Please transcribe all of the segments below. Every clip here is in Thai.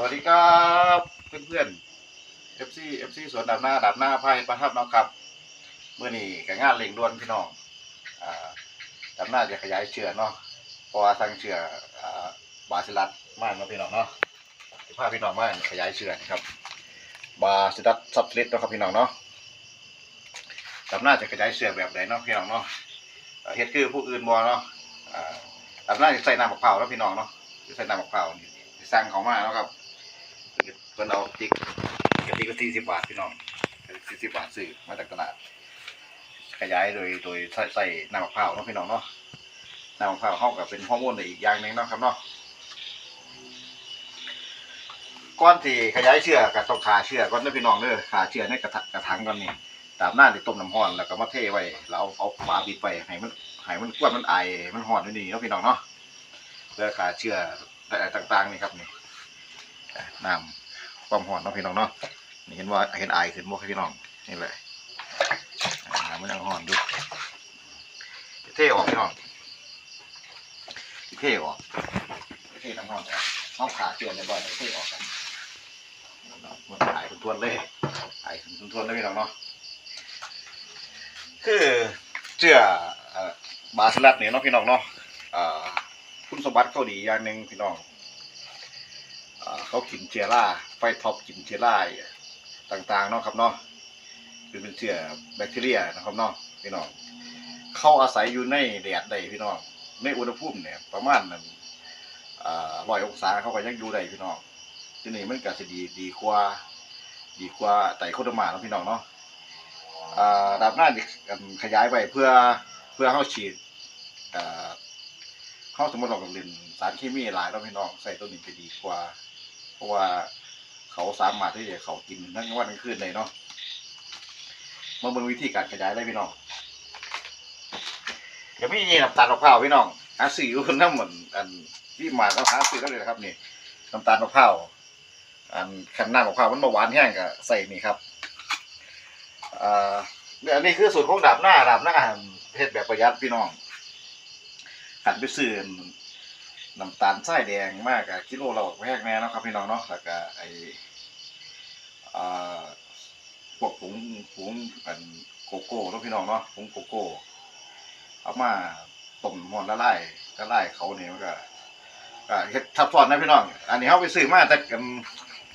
สวัสดีครับเพื่อนเพื่อนเอฟซีเอฟซีสวนดำหน้าดำหน้าพายประทับเนาะครับเมื่อนี้กับงานเล่งด่วนพี่น้องอ่าดหน้าจะขยายเชือเนาะเพราะว่าทางเชืออ่าบาซิลัสมากนาะพี่น้องเนาะสิพาพี่น้องมาขยายเชือนะครับ บาซิลัสซับสลิดเนาะครับพี่น้องเนาะดำหน้าจะขยายเชือแบบไหนเนาะพี่น้องเนาะเฮ็ดคือผู้อื่นบ่เนาะอ่าดหน้าจะใส่น้ำมะพร้าวเนาะพี่น้องเนาะจะใส่น้ำมะพร้าวนี่สั่งเขามาเนาะครับ เพิ่นเอาติ๊กกะทิก็สี่สิบบาทพี่น้องสี่สิบบาทซื้อมาจากตลาด ขยายโดยโดยใส่ใส่น้ำมะพร้าวเนาะพี่น้องเนาะน้ำมะพร้าวเข้ากับเป็นฮอร์โมนอีกอย่างหนึ่งเนาะครับเนาะก้อนที่ขยายเชือกับต้องขาเชือก้อนเด้อพี่น้องเด้อขาเชื้อในกระถกระถางก่อนนี่ตามหน้าที่ต้มน้ำร้อนแล้วก็มาเทไว้แล้วเอาเอาฝาปิดไว้ให้มันให้มันกวนมันไอมันร้อนอยู่นี่เนาะพี่น้องเนาะเพื่อขาเชื้อต่างๆนี่ครับนี่ น้ำความหอนเนาะพี่น้องเนาะนี่เห็นว่าเห็นไอขึ้นบ่ครับพี่น้องนี่เลยน้ำมันยังหอนดูเท่ออกพี่น้องเท่ออกเท่น้ำหอนจ้ะเอาขาเจือนเลยบ่อยเท่ออกกันมันไอายทวนเลยไอายทวนเลยพี่น้องเนาะคือเจือบาสลัดเนี่ยเนาะพี่น้องเนาะคุณสมบัติเขาดีอย่างหนึ่งพี่น้อง เขากินเชื้อราไฟท็อปกินเชื้อราต่างๆเนาะครับเนาะคือเป็นเชื้อแบคทีเรียนะครับเนาะพี่น้องเขาอาศัยอยู่ในแดดได้พี่น้องในอุณหภูมิเนี่ยประมาณนั้นอ่าร้อยองศาเขาก็ยังอยู่ได้พี่น้องทีนี้มันก็จะดีดีกว่าดีกว่าไตโคโดมาเนาะพี่น้องเนาะอ่าดับหน้าขยายไปเพื่อเพื่อเข้าฉีดเข้าสมมติเรากับเรียนสารเคมีหลายแล้วพี่น้องใส่ตัวนี้จะดีกว่า เพราะว่าเขาสามารถที่จะเขากินทั้งวันทั้งคืนเลยเนาะมาเบิ่งวิธีการขยายเลยพี่น้องเดี๋ยวมีนี่น้ำตาลมะพร้าวพี่น้องหาซื้ออยู่น้ำเหมือนอันที่มาแล้วหาซื้อได้เลยนะครับนี่น้ำตาลมะพร้าวอันขันน้ำมะพร้าวมันมาหวานแห้งก็ใส่นี่ครับอ่าเนี่ยอันนี้คือสูตรของดาบหน้าดาบหน้าเฮ็ดแบบประหยัดพี่น้องหันไปซื้อ น้ำตาลทรายแดงมากอะกิโลเราแพงแน่นะครับพี่น้องเนาะแล้วก็ไออ่าพวกผงผงอันโกโก้เนาะพี่น้องเนาะผงโกโก้เอามาต้มหมดละลายละลายเขาเนี่ยมันก็ก็เฮ็ดทับซ้อนนะพี่น้อง อันนี้เขาไปซื้อมาแต่กัน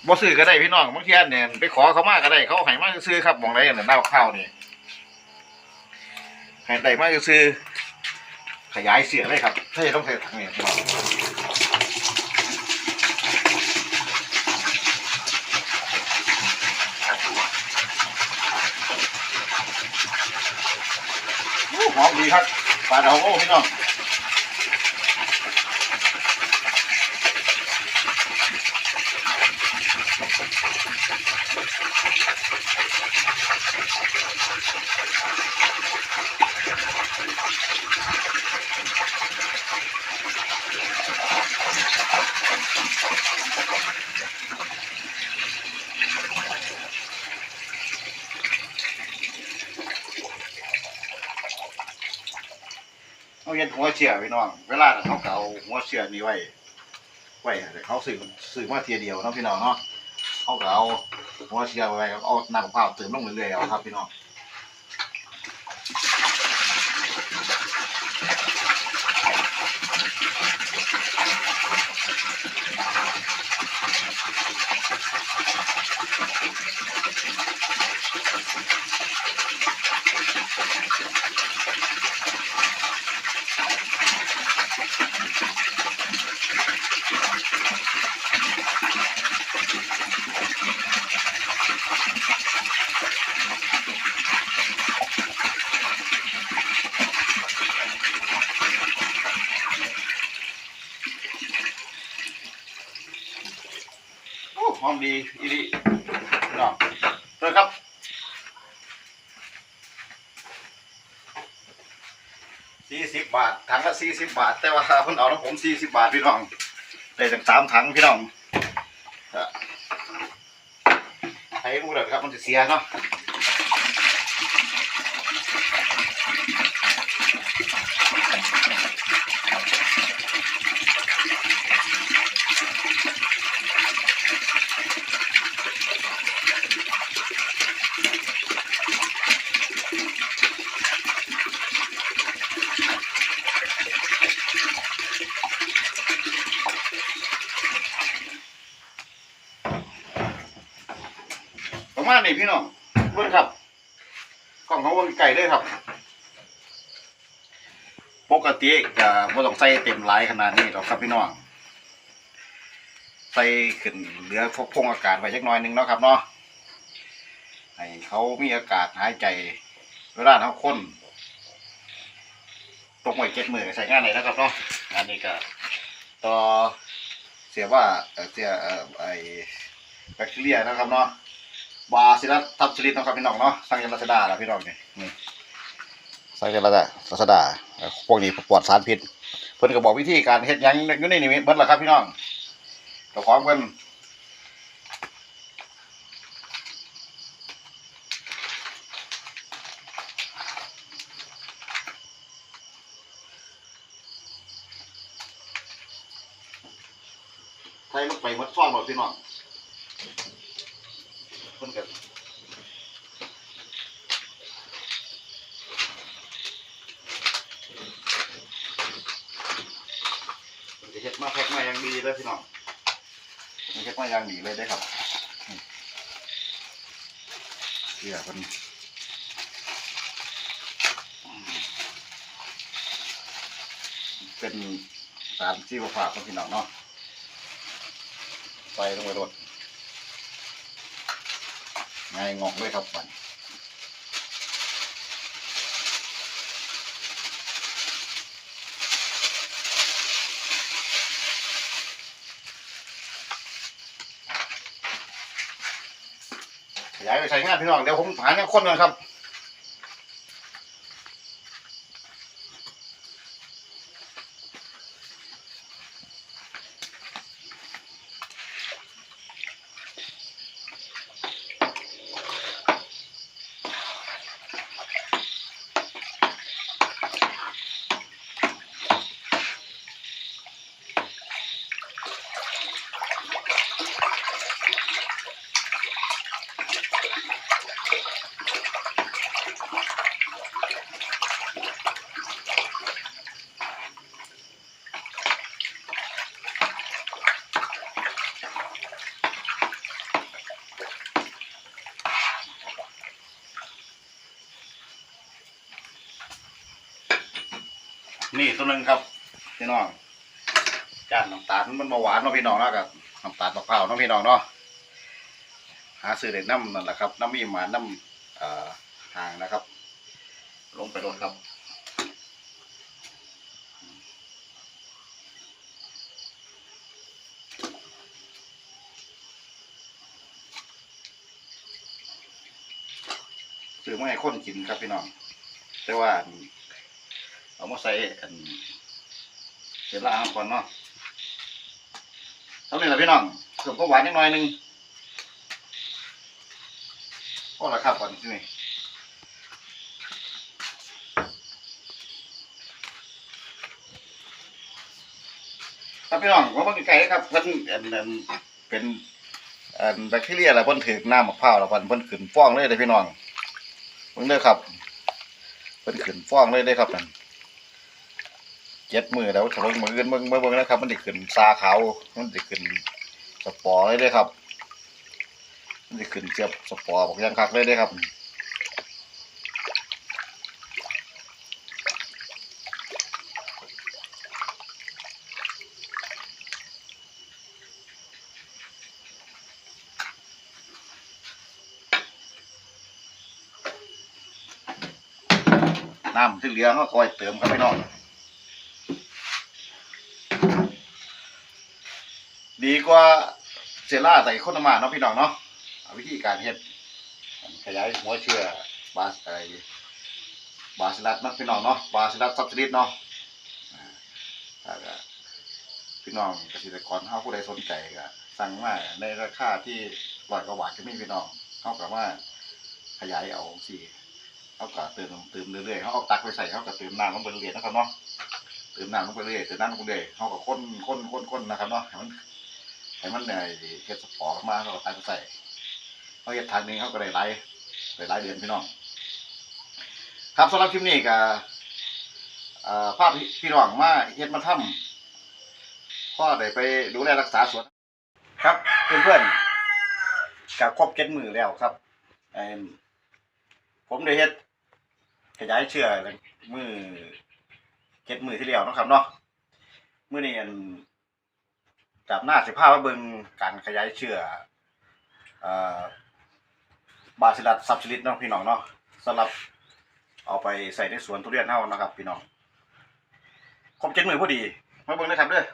บ่ซื้อก็ได้พี่น้องบางทีเนี่ยไปขอเขามาก็ได้เขาให้มาซื้อครับมองได้เนี่ยหน้าข้าวนี่ให้ได้มาซื้อ ขยายเสียงเลยครับถ้าจะต้องใส่ถังเนี่ยโอ้หอมดีครับปลาดาวโอ้พี่น้อง เอาเย็นหัวเชียพี่น้อง เวลาเขาเก่าหัวเชียนี้ไว้ ไว้เขาสื่อสื่อมาเทียเดียวเนาะพี่น้องเนาะเขาเก่าหัวเชียไว้เอาน้ำมะพร้าวเติมลงเรื่อยๆเอาครับพี่น้อง โอ้หอมดีอีดีพี่น้องเติมครับ สี่สิบบาทถังละสี่สิบบาท แต่ว่าเพิ่นเอาน้ำผมสี่สิบบาทพี่น้องได้ถึงสามถังพี่น้องให้รู้เลยครับมันจะเสียเนาะ มานี้พี่น้องเบิ่งครับกล้องของเบิ่งไก่เลยครับ ปกติจะบ่ต้องใส่เต็มหลายขนาดนี้หรอกครับพี่น้องใส่ขึ้นเหลือพกพงอากาศไว้จักหน่อยหนึงเนาะครับเนาะให้เขามีอากาศหายใจเวลาเขาคนตกไว้เจ็ดมือใส่งานไหนนะครับเนาะงานนี้ก็ต่อเสียว่าเสียไอแบคทีเรียนะครับเนาะ บาซิลัสทับชลิดเนาะครับพี่น้องเนาะสังเกตลักษณะแล้วพี่น้องนี่นี่สังเกตลักษณะลักษณะพวกนี้ปลอดสารพิษเพิ่นก็บอกวิธีการเฮ็ดยังอยู่ในนี้เบิดแล้วครับพี่น้องเจ้าของเพิ่นใส่ลงไปหมดซ่อนหมดพี่น้อง เพิ่นก็เพิ่นจะเฮ็ดมาแพ็คมาอย่างดีเลยพี่น้องเพิ่นเฮ็ดมาอย่างดีเลยได้ครับเสียเพิ่นเป็นสารชีวภาพของพี่น้องเนาะใส่ลงไปรด ง่ายงอกด้วยครับมันขยายไปใช้งานพี่น้องเดี๋ยวผมหาเนี่ยคนกันครับ นี่ตัวหนึงครับพี่น้องจานน้ำตาลมันเบาหวานเนาะพี่น้องเนาะกับน้ำตาลมะพร้าวเนาะพี่น้องเนาะหาซื้อได้น้ำนั่นแหละครับ น้ำมีหมาน้ำเอ่อห่างนะครับ ลงไปโดนครับซื้อมาให้คนกินครับพี่น้อง แต่ว่า เอามาใส่อันเสร็จแล้วก่อนเนาะเท่านี้แหละพี่น้องเพิ่มก็หวานนิดหน่อยนึงพอละครับก่อนที่นี่ครับพี่น้องว่ามันไก่ครับเพิ่นอันอันเป็นแบคทีเรียอะไรเพิ่นถือหน้ำมะพร้าวแล้วเพิ่นเพิ่นขึ้นฟ้องเลยเลยพี่น้องเบิ่งเด้อครับเพิ่นขึ้นฟ้องเลยเด้อครับนั่น เจ็ดมือแล้วถ้าเบิ่งมืออื่นเบิ่งเบิ่งเบิ่งนะครับ มันสิขึ้นซาขาวมันสิขึ้นสปอร์เลยด้อครับ มันสิขึ้นเจียบสปอร์บอกยังคักเลยด้อครับน้ำที่เหลือเขาคอยเติมครับพี่น้อง ดีกว่าเซล่าใส่คนมาเนาะพี่น้องเนาะเอาวิธีการเฮ็ดขยายหัวเชื้อบาสไอบาซิลัสเนาะพี่น้องเนาะบาซิลัสซับซิลิสเนาะพี่น้องเกษตรกรเฮาผู้ใดสนใจก็สั่งมาในราคาที่ร้อยกว่าบาทก็มีพี่น้องเฮาก็ว่าขยายเอาสิเฮาก็เติมเติมเรื่อยๆเฮาเอาตักไปใส่เฮาก็เติมน้ำลงไปเรื่อยๆนะครับเนาะเติมน้ำลงไปเรื่อยๆเติมน้ำลงไปเรื่อยๆเฮาก็คนคนคนคนนะครับเนาะให้มัน ให้มันในเฮ็ดสปอร์ตมาเขาก็ตายไปใส่เขาเฮ็ดทางนึงเขาก็ได้หลายได้หลายเดือนพี่น้อง ครับสำหรับคลิปนี้ก็เอ่อภาพพี่น้องมาเฮ็ดมาทำพ่อได้ไปดูแลรักษาสวน ครับเพื่อนๆกับครบเจ็ดมือแล้วครับผมได้เฮ็ดขยายเชื้อมือเฮ็ดมือที่แล้วนะครับเนาะมือนี้อัน จับหน้าสิพามาเบิงการขยายเชื้อเอ่อบาซิลัสซับซิลิสเนาะพี่น้องเนาะสำหรับเอาไปใส่ในสวนทุเรียนเฮานะครับ พี่น้องครบเจ็ดมือพอดี มาเบิ่งนะครับเด้อ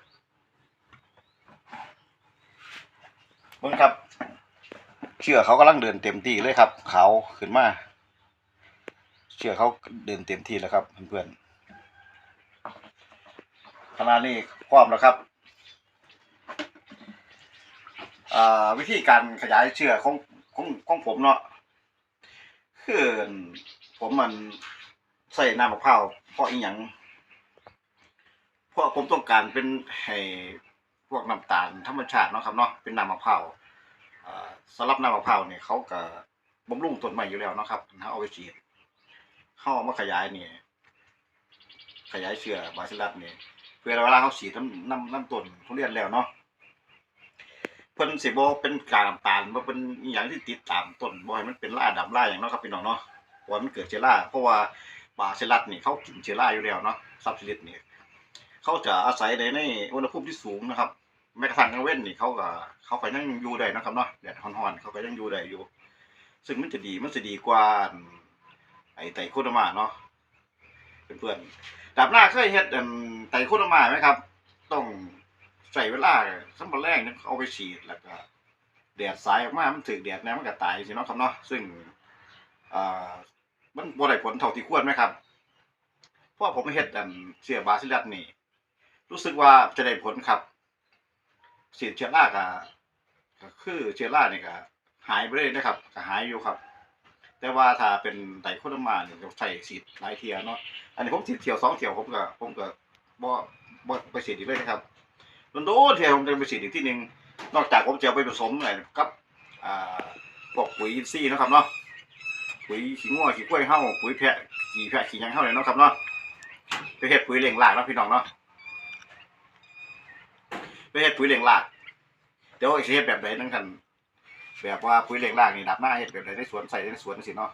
เบิ่งครับ เชือเขากำลังเดินเต็มที่เลยครับเขาขึ้นมา เชือเขาเดินเต็มที่แล้วครับเพื่อนๆขณะนี้พร้อมแล้วครับ อ่าวิธีการขยายเชือของของของผมเนาะคือผมมันใส่น้ำมะพร้าวเพราะอีหยังเพราะผมต้องการเป็นให้พวกน้ำตาลธรรมชาติเนาะครับเนาะเป็นน้ำมะพร้าวสำหรับน้ำมะพร้าวเนี่ยเขาก็บำรุงต้นไม้อยู่แล้วเนาะครับถ้าเอาไปฉีดเข้าเอามาขยายเนี่ยขยายเชื้อบาซิลัสเนี่ยเพื่อเวลาเขาฉีดน้ำน้ำน้ำต้นทุเรียนแล้วเนาะ พิ่นสิบ่เป็นกากน้ำตาลบ่เป็นอหย่างที่ติดตามต้นบ่ให้มันเป็นล่าดำล่าอย่างเนาะครับพี่น้องเนาะเพราะว่ามันเกิดเชื้อราเพราะว่าบาซิลัสนี่เขากินเชื้อราอยู่แล้วเนาะซับซิลิสนี่เขาจะอาศัยในในอุณหภูมิที่สูงนะครับแม้กระทั่งกลางเว้นนี่เขาก็เขาก็ยังอยู่ได้นะครับเนาะแดดร้อนๆเขาก็ยังอยู่ได้อยู่ ซึ่งมันจะดีมันจะดีกว่าไอ้ไตโคโดมาเนาะเพื่อนๆดับหน้าเคยเฮ็ดไตโคโดมาไหมครับ ต้อง ใส่เวลาสัมปะแรงนึงเอาไปฉีดแล้วก็แดดสายออกมา มันถึกแดดแน่มันก็ตายสิเนาะครับเนาะซึ่งอ่ามันบ่ได้ผลเท่าที่ควรไหมครับเพราะผมเฮ็ดอันเสียบาซิลัสนี่ รู้สึกว่าจะได้ผลครับฉีดเชื้อราก็ก็คือเชื้อราเนี่ยก็หายไปเลยนะครับก็หายอยู่ครับ แต่ว่าถ้าเป็นไตโคดมาเนี่ยใส่ฉีดหลายเทียเนาะอันนี้ผมฉีดเที่ยวสองเที่ยวผมก็ผมก็บ่บ่ไปฉีดอีกเลยนะครับ โดนเที่ยวผมจะไปฉีดอีกที่หนึ่งนอกจากผมจะไปผสมอะไรกับอ่าพวกปุ๋ยอินทรีย์นะครับเนาะปุ๋ยขี้งัวขี้กล้วยเฮาปุ๋ยแพะขี้แพะขี้ยังเฮาเนี่ยเนาะครับเนาะไปเฮ็ดปุ๋ยเลี้ยงหลากนะพี่น้องเนาะไปเฮ็ดปุ๋ยเลี้ยงรากเดี๋ยวสิเฮ็ดแบบใดนั่นกันแบบว่าปุ๋ยเลี้ยงรากนี่ดับหน้าเฮ็ดแบบใดในสวนใส่ในสวนสิเนาะ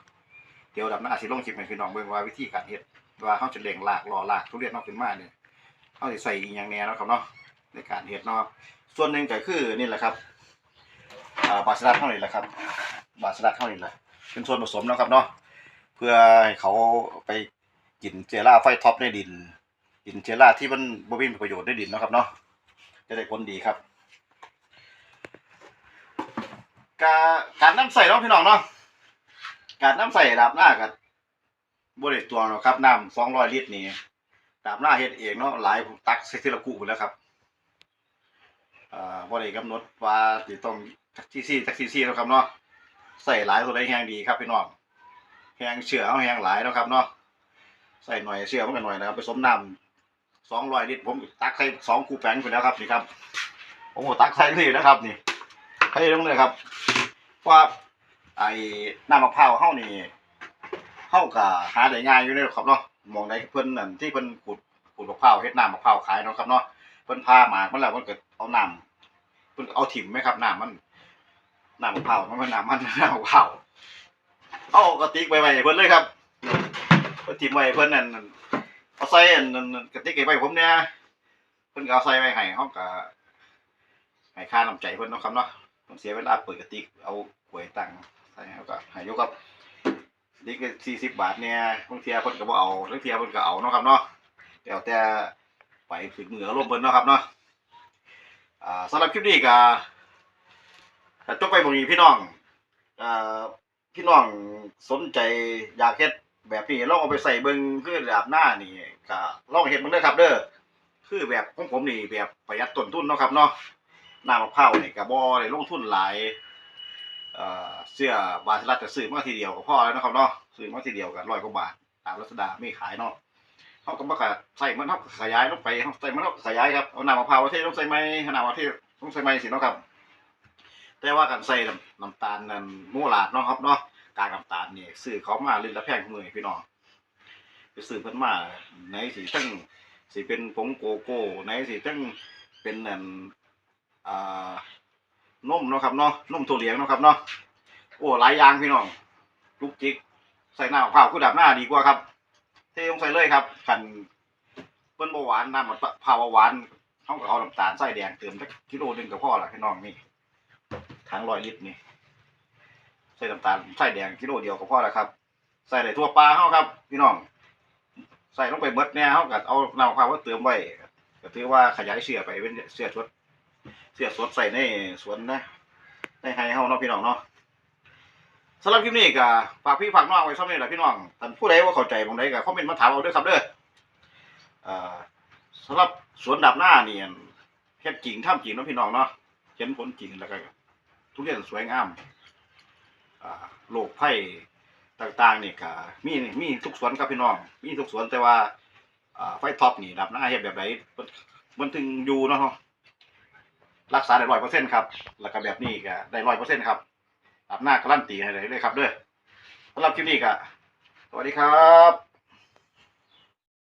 เดี๋ยวดับหน้าสิลงคลิปให้พี่น้องเบิ่งว่าวิธีการเฮ็ดว่าเฮาจะเลี้ยงรากรอรากทุเรียนนาะขึ้นมาเนี่ยเฮาสิใส่อีหยังแน่เนาะครับเนาะ ในการเฮ็ดเนาะส่วนหนึ่งก็คือนี่แหละครับอ่าบาสลัดเท่านี้แหละครับ บาสลัดเท่านี้แหละเป็นส่วนผสมเนาะครับเนาะเพื่อให้เขาไปกินเจล่าไฟท็อปในดิน กินเจล่าที่มันบ่มีประโยชน์ในดินเนาะครับเนาะจะได้ผลดีครับการการน้ำใส่เนาะพี่น้องเนาะการน้ำใส่ดาบหน้ากับบริตัวเนาะครับน้ำสองร้อยลิตรนี่ดาบหน้าเฮ็ดเองเนาะหลายตักใส่ทีละกู้ไปแล้วครับ อ่าบริกำหนดว่าสิต้องทักซี่ซี่ทักซี่ซี่เนาะครับเนาะใส่หลายตัวใดแห้งดีครับพี่น้องแห้งเชื่อเอาแห้งหลายเนาะครับเนาะใส่หน่อยเชื่อมันก็หน่อยนะครับผสมน้ำสองร้อยลิตรผมตักใส่สองคูแป้งไปแล้วครับนี่ครับผมก็ตักใส่นี่นะครับนี่ให้ลงเลยครับว่าไอ้น้ำมะพร้าวเฮานี่เฮาก็หาได้ง่ายอยู่เลยครับเนาะมองได้เพิ่นนั่นที่เพิ่นขุดขุดมะพร้าวเฮ็ดน้ำมะพร้าวขายเนาะครับเนาะ เพิ่นพาหมากมันแล้วมันก็เอาน้ำเพิ่นเอาถิ่มไหมครับน้ำมันน้ำมะพร้ามันเป็นน้ำมันน้ำมะพร้าเอากระติกไปไว้ให้เพิ่นเลยครับเพิ่นถิ่มไว้ให้เพิ่นนั่นเอาใส่อันนั้นกระติกไว้ผมเนี่ยเพิ่นก็เอาใส่ไว้ให้เฮาก็ให้ค่าน้ำใจเพิ่นเนาะครับเนาะผมเสียเวลาเปิดกระติกเอาหวยตังค์ใส่ให้เฮาก็ให้ยกกับนี่ก็40บาทเนี่ยบางเทียเพิ่นก็บ่เอาบางเทียเพิ่นก็เอาเนาะครับเนาะแล้วแต่ ไปถึงมืออารมเพิ่นเนาะครับเนาะอ่าสำหรับคลิปนี้ก็จบไปบ่นี้พี่น้องอ่าพี่น้องสนใจอยากเฮ็ดแบบนี้ลองเอาไปใส่เบิ่งคือแบบหน้านี่ก็ลองเฮ็ดมันเด้อครับ เด้อคือแบบของผมนี่แบบประหยัดต้นทุนเนาะครับเนาะหน้ำมะพร้าวนี่ก็บ่ได้ลงทุนหลายเสื้อบาสลัดก็ซื้อมาทีเดียวก็พอแล้วนะครับเนาะซื้อมาทีเดียวก็100กว่าบาทตามรัชดาไมีขายเนาะ เฮาก็บ่ก็ใส่มันเฮาขยายลงไปเฮาใส่มันเฮาขยายครับเอาน้ำมะพร้าวเทลงใส่ไม้เอามะพร้าวเทลงใส่ไม้สิเนาะครับ แต่ว่าการใส่น้ำตาลนั่นโมลาดเนาะครับเนาะกากน้ำตาลนี่ซื้อเขามาลิตรละแพงมือพี่น้องไปซื้อเพิ่นมาไหนสิทั้งสิเป็นผงโกโก้ไหนสิทั้งเป็นนั่นอ่านมเนาะครับเนาะนมถั่วเหลืองเนาะครับเนาะโอ้หลายอย่างพี่น้องจุกจิกใส่หน้ำมะพร้าวคือดับหน้าดีกว่าครับ เทลงใส่เลยครับกันเปิ้นบ่หวานน้ำมะพาวหวานเฮาก็เอาน้ำตาลใส่แดงเติมสักกิโลหนึงก็พอละพี่น้องนี่ถังร้อยลิตรนี่ใส่น้ำตาลใส่แดงกิโลเดียวก็พอแล้วครับ ใส่ได้ทั่วปลาเฮาครับ พี่น้อง ใส่ลงไปเบิดเนี่ยเฮาก็เอาน้ำมะพร้าวมาเติมไว้ก็ถือว่าขยายเชื้อไปเป็นเชื้อสดเชื้อสดใส่ในสวนนะในไฮเฮาเนาะพี่น้องเนาะ สำหรับคลิปนี้ก็ฝากพี่ฝากน้องไว้ซ้ำนี่แหละพี่น้องท่านผู้ใดว่าเข้าใจบางใดก็คอมเมนต์มาถามเอาด้อครับเด้อเอ่อสำหรับสวนดับหน้านี่เฮ็ดจริงทำจริงเนาะพี่น้องเนาะเห็นผลจริงแล้วก็ทุเรียนสวยงามโรคภัยต่างๆนี่ก็มีมีทุกสวนครับพี่น้อง มีทุกสวนแต่ว่าไฟท็อปนี่ดับหน้าเฮ็ดแบบไหนมันมันถึงอยู่เนาะรักษาได้ร้อยเปอร์เซ็นต์ครับ แล้วก็แบบนี้ก็ได้ร้อยเปอร์เซ็นต์ครับ อับหน้าการันตีให้เลยเลยครับเด้อสำหรับคลิปนี้ก็สวัสดีครับ